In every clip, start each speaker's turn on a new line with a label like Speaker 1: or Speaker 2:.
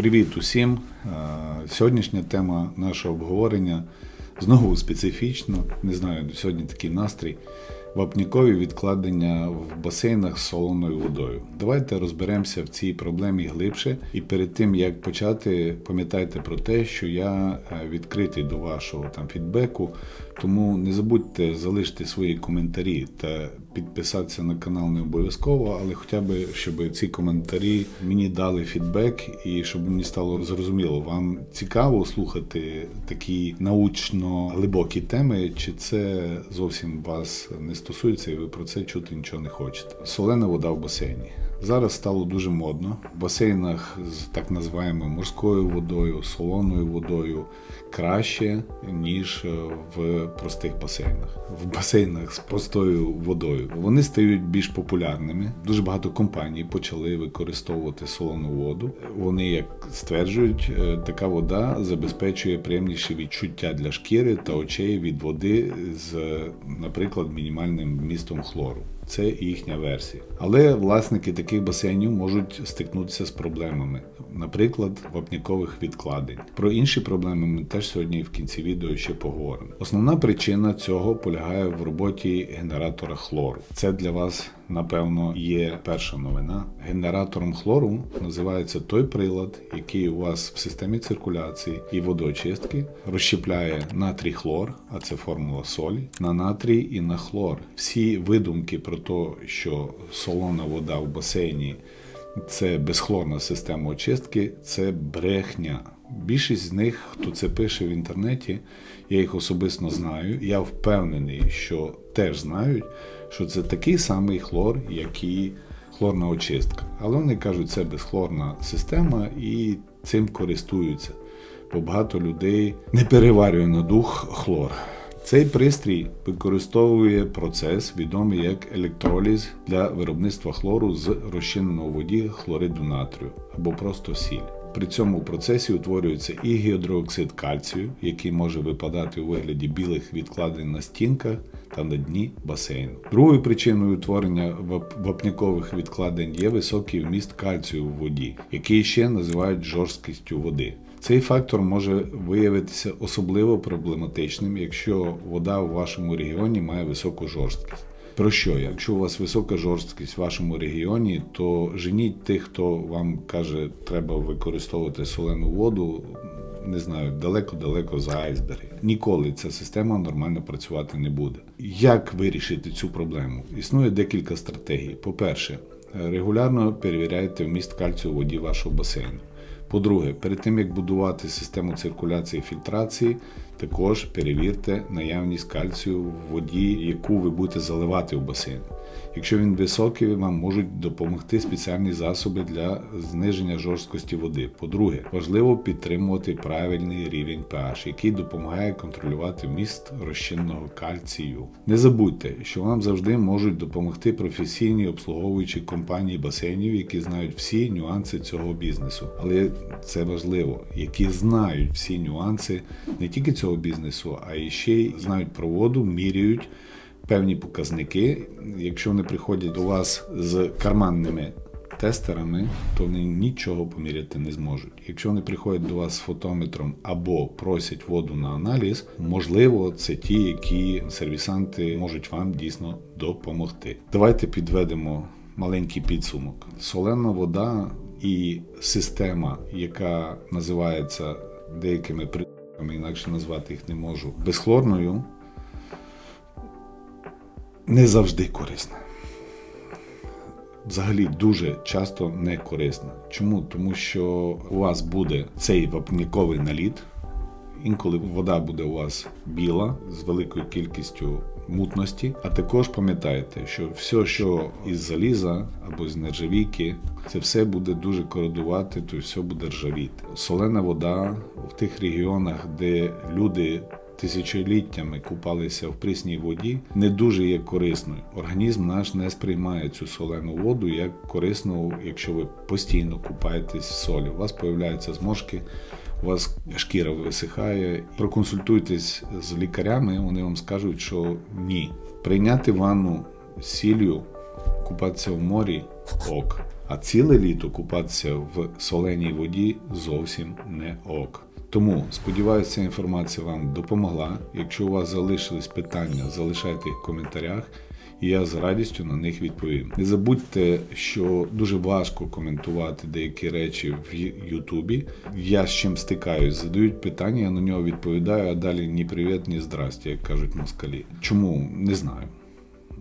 Speaker 1: Привіт усім! Е, Сьогоднішня тема нашого обговорення знову специфічна. Не знаю, сьогодні такий настрій. Вапнікові відкладення в басейнах з солоною водою. Давайте розберемося в цій проблемі глибше. І перед тим як почати, пам'ятайте про те, що я е, відкритий до вашого там фідбеку. Тому не забудьте залишити свої коментарі та підписатися на канал не обов'язково, але хоча б щоб ці коментарі мені дали фідбек і щоб мені стало зрозуміло, вам цікаво слухати такі научно глибокі теми, чи це зовсім вас не стосується, і ви про це чути нічого не хочете. Солена вода в басейні. Зараз стало дуже модно. В басейнах з так називаємою морською водою, солоною водою краще, ніж е, в простих басейнах. В басейнах з простою водою вони стають більш популярними. Дуже багато компаній почали використовувати солону воду. Вони, як стверджують, е, така вода забезпечує приємніші відчуття для шкіри та очей від води з, наприклад, мінімальним вмістом хлору. Це їхня версія. Але власники таких басейнів можуть стикнутися з проблемами, наприклад, вапнікових відкладень. Про інші проблеми ми теж сьогодні в кінці відео ще поговоримо. Основна причина цього полягає в роботі генератора хлору. Це для вас, напевно, є перша новина. Генератором хлору називається той прилад, який у вас в системі циркуляції і водоочистки розщепляє натрій хлор, а це формула солі, на натрій і на хлор. Всі видумки про те, що солона вода в басейні це безхлорна система очистки, це брехня. Більшість з них, хто це пише в інтернеті, я їх особисто знаю. Я впевнений, що теж знають, що це такий самий хлор, як і хлорна очистка. Але вони кажуть, це безхлорна система і цим користуються. Бо багато людей не переварює на дух хлор. Цей пристрій використовує процес, відомий як електроліз для виробництва хлору з розчиненого воді хлориду натрію або просто сіль. При цьому процесі утворюється і гідроксид кальцію, який може випадати у вигляді білих відкладень на стінках та на дні басейну. Другою причиною утворення вап- вапнякових відкладень є високий вміст кальцію в воді, який ще називають жорсткістю води. Цей фактор може виявитися особливо проблематичним, якщо вода у вашому регіоні має високу жорсткість. Про що? Якщо у вас висока жорсткість в вашому регіоні, то женіть тих, хто вам каже, треба використовувати солену воду. Не знаю, далеко-далеко за айсберги. Ніколи ця система нормально працювати не буде. Як вирішити цю проблему? Існує декілька стратегій. По-перше, регулярно перевіряйте вміст кальцію у воді вашого басейну. По-друге, перед тим як будувати систему циркуляції і фільтрації, також перевірте наявність кальцію в воді, яку ви будете заливати в басейн. Якщо він високий, вам можуть допомогти спеціальні засоби для зниження жорсткості води. По-друге, важливо підтримувати правильний рівень pH, який допомагає контролювати вміст розчинного кальцію. Не забудьте, що вам завжди можуть допомогти професійні обслуговуючі компанії басейнів, які знають всі нюанси цього бізнесу. Але це важливо, які знають всі нюанси не тільки цього бізнесу, а і ще й знають про воду, міряють певні показники. Якщо вони приходять до вас з карманними тестерами, то вони нічого поміряти не зможуть. Якщо вони приходять до вас з фотометром або просять воду на аналіз, можливо, це ті, які сервісанти можуть вам дійсно допомогти. Давайте підведемо маленький підсумок. Солена вода і система, яка називається деякими прикладами, інакше назвати їх не можу, безхлорною, не завжди корисна. Взагалі дуже часто не корисна. Чому? Тому що у вас буде цей вапніковий наліт, інколи вода буде у вас біла з великою кількістю мутності. А також пам'ятайте, що все, що із заліза або з нержавійки, це все буде дуже кородувати, то все буде ржавіти. Солена вода в тих регіонах, де люди тисячоліттями купалися в прісній воді, не дуже є корисною. Організм наш не сприймає цю солену воду як корисну, якщо ви постійно купаєтесь в солі. У вас появляються зморшки, у вас шкіра висихає. Проконсультуйтесь з лікарями, вони вам скажуть, що ні. Прийняти ванну з сіллю, купатися в морі ок. А ціле літо купатися в соленій воді зовсім не ок. Тому сподіваюся, ця інформація вам допомогла. Якщо у вас залишились питання, залишайте їх в коментарях, і я з радістю на них відповім. Не забудьте, що дуже важко коментувати деякі речі в Ютубі. Я з чим стикаюсь, задають питання, я на нього відповідаю, а далі ні привіт, ні здрасті, як кажуть москалі. Чому не знаю.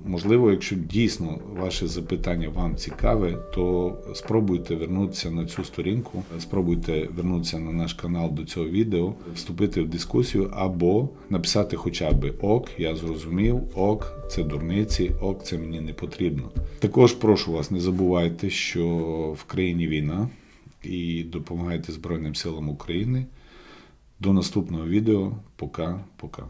Speaker 1: Можливо, якщо дійсно ваше запитання вам цікаве, то спробуйте вернутися на цю сторінку, спробуйте вернутися на наш канал до цього відео, вступити в дискусію або написати хоча б ок, я зрозумів, ок, це дурниці, ок, це мені не потрібно. Також прошу вас, не забувайте, що в країні війна і допомагайте Збройним силам України. До наступного відео. Пока-пока.